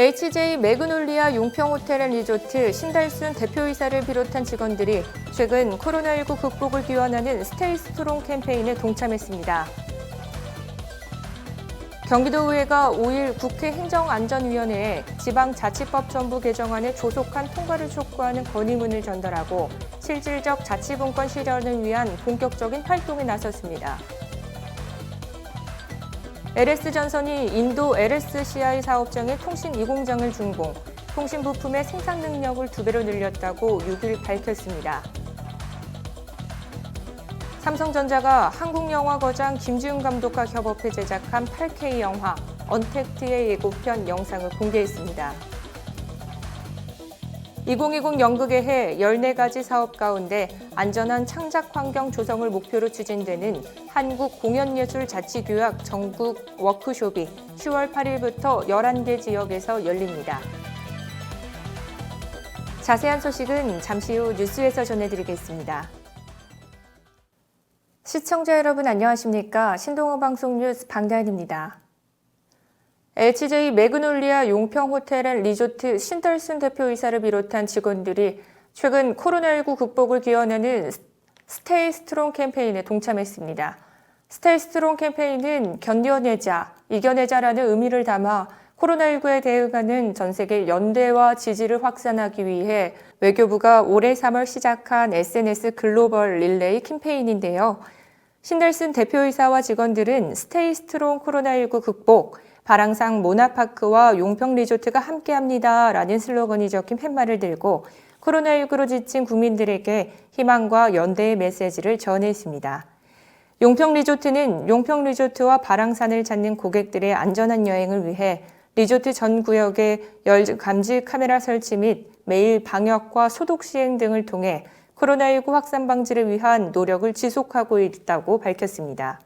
HJ 매그놀리아 용평호텔 앤 리조트 신달순 대표이사를 비롯한 직원들이 최근 코로나19 극복을 기원하는 스테이 스트롱 캠페인에 동참했습니다. 경기도의회가 5일 국회 행정안전위원회에 지방자치법 전부 개정안의 조속한 통과를 촉구하는 건의문을 전달하고 실질적 자치분권 실현을 위한 본격적인 활동에 나섰습니다. LS전선이 인도 LSCI 사업장의 통신 이공장을 준공, 통신 부품의 생산 능력을 두 배로 늘렸다고 6일 밝혔습니다. 삼성전자가 한국영화거장 김지훈 감독과 협업해 제작한 8K 영화 언택트의 예고편 영상을 공개했습니다. 2020 연극의 해 14가지 사업 가운데 안전한 창작 환경 조성을 목표로 추진되는 한국 공연예술자치교육 전국 워크숍이 10월 8일부터 11개 지역에서 열립니다. 자세한 소식은 잠시 후 뉴스에서 전해드리겠습니다. 시청자 여러분 안녕하십니까? 신동호 방송 뉴스 방다현입니다. HJ 매그놀리아 용평 호텔 앤 리조트 신달순 대표이사를 비롯한 직원들이 최근 코로나19 극복을 기원하는 스테이 스트롱 캠페인에 동참했습니다. 스테이 스트롱 캠페인은 견뎌내자, 이겨내자라는 의미를 담아 코로나19에 대응하는 전 세계 연대와 지지를 확산하기 위해 외교부가 올해 3월 시작한 SNS 글로벌 릴레이 캠페인인데요. 신달슨 대표이사와 직원들은 스테이 스트롱 코로나19 극복, 바랑상 모나파크와 용평 리조트가 함께합니다. 라는 슬로건이 적힌 팻말을 들고 코로나19로 지친 국민들에게 희망과 연대의 메시지를 전했습니다. 용평 리조트는 용평 리조트와 바랑산을 찾는 고객들의 안전한 여행을 위해 리조트 전 구역에 열 감지 카메라 설치 및 매일 방역과 소독 시행 등을 통해 코로나19 확산 방지를 위한 노력을 지속하고 있다고 밝혔습니다.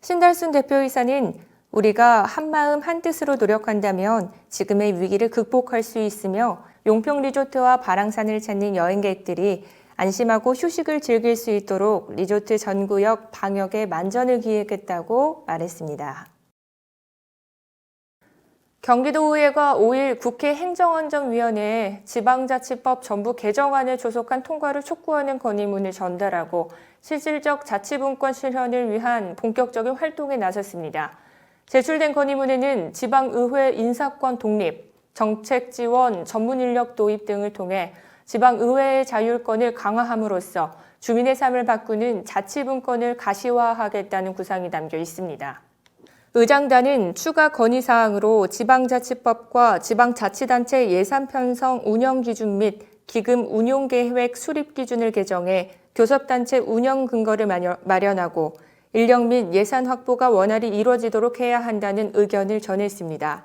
신달순 대표이사는 우리가 한마음 한뜻으로 노력한다면 지금의 위기를 극복할 수 있으며 용평 리조트와 바랑산을 찾는 여행객들이 안심하고 휴식을 즐길 수 있도록 리조트 전구역 방역에 만전을 기획했다고 말했습니다. 경기도의회가 5일 국회 행정안전위원회에 지방자치법 전부 개정안을 조속한 통과를 촉구하는 건의문을 전달하고 실질적 자치분권 실현을 위한 본격적인 활동에 나섰습니다. 제출된 건의문에는 지방의회 인사권 독립, 정책 지원, 전문 인력 도입 등을 통해 지방의회의 자율권을 강화함으로써 주민의 삶을 바꾸는 자치분권을 가시화하겠다는 구상이 담겨 있습니다. 의장단은 추가 건의사항으로 지방자치법과 지방자치단체 예산 편성 운영 기준 및 기금 운용 계획 수립 기준을 개정해 교섭단체 운영 근거를 마련하고 인력 및 예산 확보가 원활히 이루어지도록 해야 한다는 의견을 전했습니다.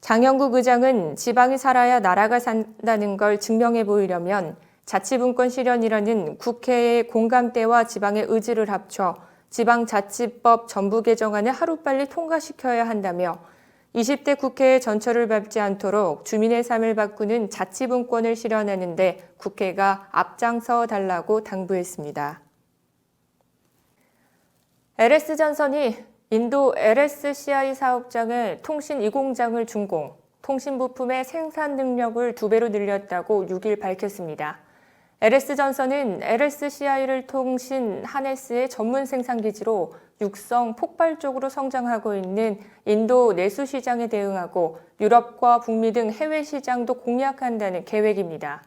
장영국 의장은 지방이 살아야 나라가 산다는 걸 증명해 보이려면 자치분권 실현이라는 국회의 공감대와 지방의 의지를 합쳐 지방자치법 전부 개정안을 하루빨리 통과시켜야 한다며 20대 국회의 전철을 밟지 않도록 주민의 삶을 바꾸는 자치분권을 실현하는데 국회가 앞장서 달라고 당부했습니다. LS전선이 인도 LSCI 사업장의 통신 이공장을 준공, 통신 부품의 생산 능력을 두 배로 늘렸다고 6일 밝혔습니다. LS전선은 LSCI를 통신 하네스의 전문 생산 기지로 육성 폭발적으로 성장하고 있는 인도 내수 시장에 대응하고 유럽과 북미 등 해외 시장도 공략한다는 계획입니다.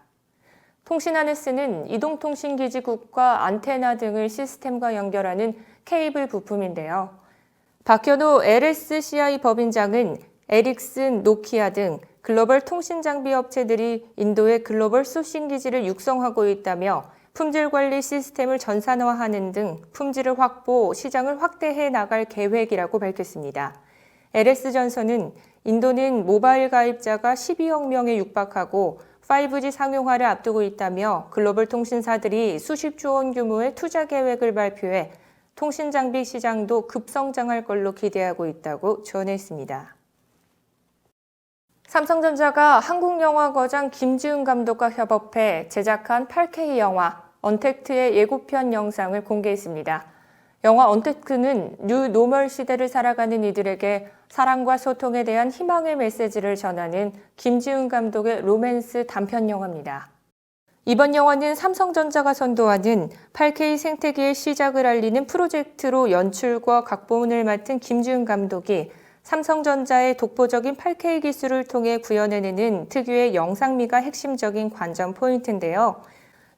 통신 하네스는 이동통신기지국과 안테나 등을 시스템과 연결하는 케이블 부품인데요. 박현호 LSCI 법인장은 에릭슨, 노키아 등 글로벌 통신 장비 업체들이 인도의 글로벌 소싱 기지를 육성하고 있다며 품질 관리 시스템을 전산화하는 등 품질을 확보, 시장을 확대해 나갈 계획이라고 밝혔습니다. LS전선은 인도는 모바일 가입자가 12억 명에 육박하고 5G 상용화를 앞두고 있다며 글로벌 통신사들이 수십조 원 규모의 투자 계획을 발표해 통신 장비 시장도 급성장할 걸로 기대하고 있다고 전했습니다. 삼성전자가 한국영화거장 김지은 감독과 협업해 제작한 8K 영화 언택트의 예고편 영상을 공개했습니다. 영화 언택트는 뉴 노멀 시대를 살아가는 이들에게 사랑과 소통에 대한 희망의 메시지를 전하는 김지훈 감독의 로맨스 단편 영화입니다. 이번 영화는 삼성전자가 선도하는 8K 생태계의 시작을 알리는 프로젝트로 연출과 각본을 맡은 김지훈 감독이 삼성전자의 독보적인 8K 기술을 통해 구현해내는 특유의 영상미가 핵심적인 관전 포인트인데요.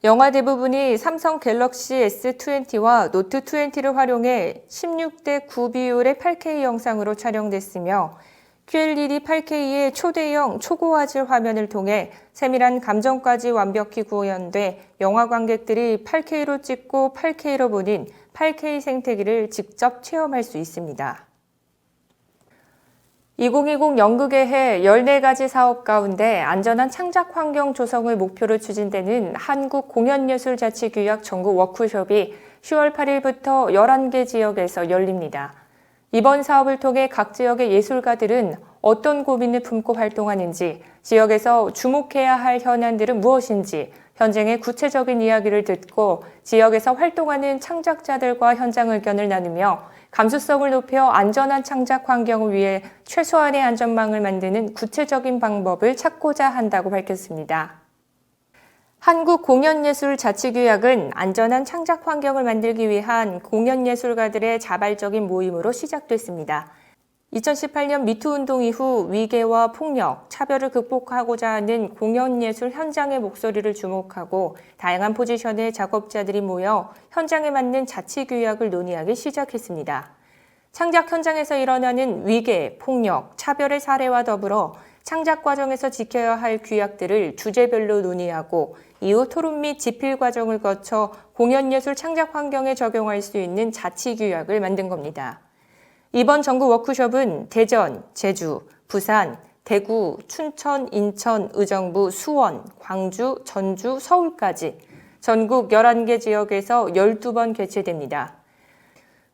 영화 대부분이 삼성 갤럭시 S20와 노트 20를 활용해 16대 9 비율의 8K 영상으로 촬영됐으며 QLED 8K의 초대형 초고화질 화면을 통해 세밀한 감정까지 완벽히 구현돼 영화 관객들이 8K로 찍고 8K로 보는 8K 생태계를 직접 체험할 수 있습니다. 2020 연극의 해 14가지 사업 가운데 안전한 창작 환경 조성을 목표로 추진되는 한국공연예술자치규약 전국 워크숍이 10월 8일부터 11개 지역에서 열립니다. 이번 사업을 통해 각 지역의 예술가들은 어떤 고민을 품고 활동하는지, 지역에서 주목해야 할 현안들은 무엇인지, 현장의 구체적인 이야기를 듣고 지역에서 활동하는 창작자들과 현장 의견을 나누며 감수성을 높여 안전한 창작 환경을 위해 최소한의 안전망을 만드는 구체적인 방법을 찾고자 한다고 밝혔습니다. 한국공연예술자치규약은 안전한 창작 환경을 만들기 위한 공연예술가들의 자발적인 모임으로 시작됐습니다. 2018년 미투 운동 이후 위계와 폭력, 차별을 극복하고자 하는 공연예술 현장의 목소리를 주목하고 다양한 포지션의 작업자들이 모여 현장에 맞는 자치규약을 논의하기 시작했습니다. 창작 현장에서 일어나는 위계, 폭력, 차별의 사례와 더불어 창작 과정에서 지켜야 할 규약들을 주제별로 논의하고 이후 토론 및 집필 과정을 거쳐 공연예술 창작 환경에 적용할 수 있는 자치 규약을 만든 겁니다. 이번 전국 워크숍은 대전, 제주, 부산, 대구, 춘천, 인천, 의정부, 수원, 광주, 전주, 서울까지 전국 11개 지역에서 12번 개최됩니다.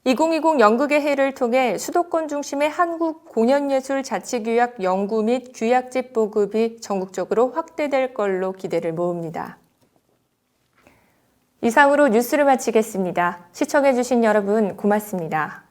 2020 연극의 해를 통해 수도권 중심의 한국 공연예술 자치규약 연구 및 규약집 보급이 전국적으로 확대될 걸로 기대를 모읍니다. 이상으로 뉴스를 마치겠습니다. 시청해주신 여러분 고맙습니다.